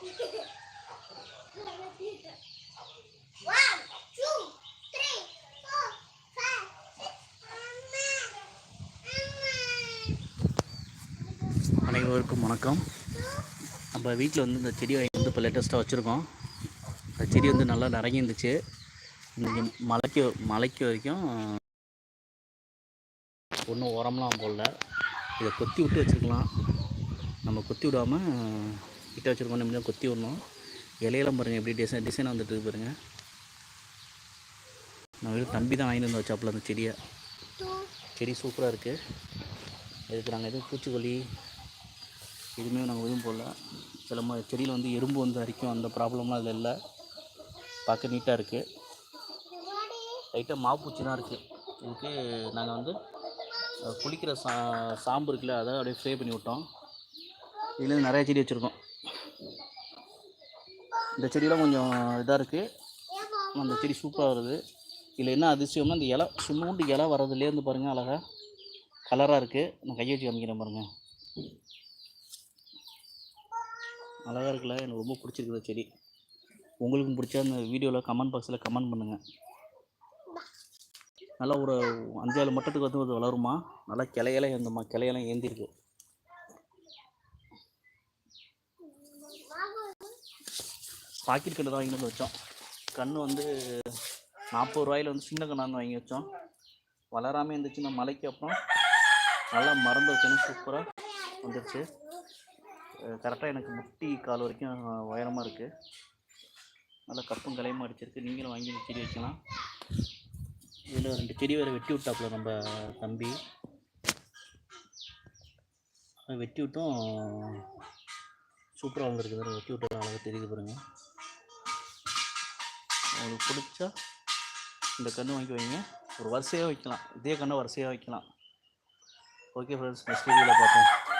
அனைவருக்கும் வணக்கம். நம்ம வீட்டில் வந்து இந்த செடி வாங்கி வந்து இப்போ லேட்டஸ்ட்டாக வச்சுருக்கோம். அந்த செடி வந்து நல்லா நிறைய இருந்துச்சு இன்னைக்கு மலைக்கு மலைக்கு வரைக்கும் ஒன்றும் உரம்லாம் போடல. இதை கொத்தி விட்டு வச்சுருக்கலாம். நம்ம கொத்தி விடாமல் கிட்ட வச்சுருக்கோம். நம்ம கொத்தி விடணும். இலையெல்லாம் பாருங்கள் எப்படி டிசைன் டிசைன் வந்துட்டு பாருங்கள் நான் வீடு தம்பி தான் வாங்கிட்டு வந்து வச்சாப்பில் அந்த செடியை. செடி சூப்பராக இருக்குது இதுக்கு நாங்கள் எதுவும் பூச்சிக்கொல்லி எதுவுமே நாங்கள் எதுவும் போடல. சில ம செடியில் வந்து எறும்பு வந்து அரிக்கும். அந்த ப்ராப்ளம்லாம் அதில் இல்லை. பார்க்க நீட்டாக இருக்குது லைட்டாக மாப்பூச்சி தான் இருக்குது இதுக்கு நாங்கள் வந்து குளிக்கிற சா சாம்பு இருக்குல்ல அதை அப்படியே ஃப்ரே பண்ணி விட்டோம். இதில் நிறையா செடி வச்சுருக்கோம். இந்த செடியெலாம் கொஞ்சம் இதாக இருக்குது அந்த செடி சூப்பராக வருது. இதில் என்ன அதிசயம்னா இந்த இலை சுண்ணூண்டு இலை வர்றதுலேருந்து பாருங்கள் அழகாக கலராக இருக்குது நான் கையை வச்சு காமிக்கிறேன் பாருங்கள் அழகாக இருக்குல்ல எனக்கு ரொம்ப பிடிச்சிருக்குது செடி. உங்களுக்கும் பிடிச்சா அந்த வீடியோவில் கமெண்ட் பாக்ஸில் கமெண்ட் பண்ணுங்கள் நல்லா ஒரு அஞ்சாறு மட்டத்துக்கு வந்து அது வளருமா? நல்லா கிளையெல்லாம் ஏந்தம்மா கிளையெல்லாம் ஏந்திருக்கு. பாக்கெட் கன்று தான் வாங்கி வந்து வச்சோம். கன்று வந்து நாற்பது ரூபாயில வந்து சின்ன கண்ணாந்து வாங்கி வச்சோம். வளராமல் இருந்துச்சுன்னா மலைக்கு அப்புறம். நல்லா மறந்து வச்சோன்னா சூப்பராக வந்துடுச்சு கரெக்டாக எனக்கு முட்டி கால் வரைக்கும் உயரமாக இருக்குது நல்லா கப்பும் கலையமாக அடிச்சிருக்கு. நீங்களும் வாங்கி செடி வைக்கலாம். இதில் ரெண்டு செடி வேறு வெட்டி விட்டாப்புல நம்ம தம்பி. அதை வெட்டி விட்டும் சூப்பராக வந்திருக்கு. வேறு வெட்டி விட்டு அழகாக தெரியுது பாருங்கள் உங்களுக்கு பிடிச்சா இந்த கன்று வாங்கி வைங்க. ஒரு வரிசையாக வைக்கலாம். இதே கன்று வரிசையாக வைக்கலாம். ஓகே ஃப்ரெண்ட்ஸ் நெக்ஸ்ட் வீடியோவில் பார்ப்போம்.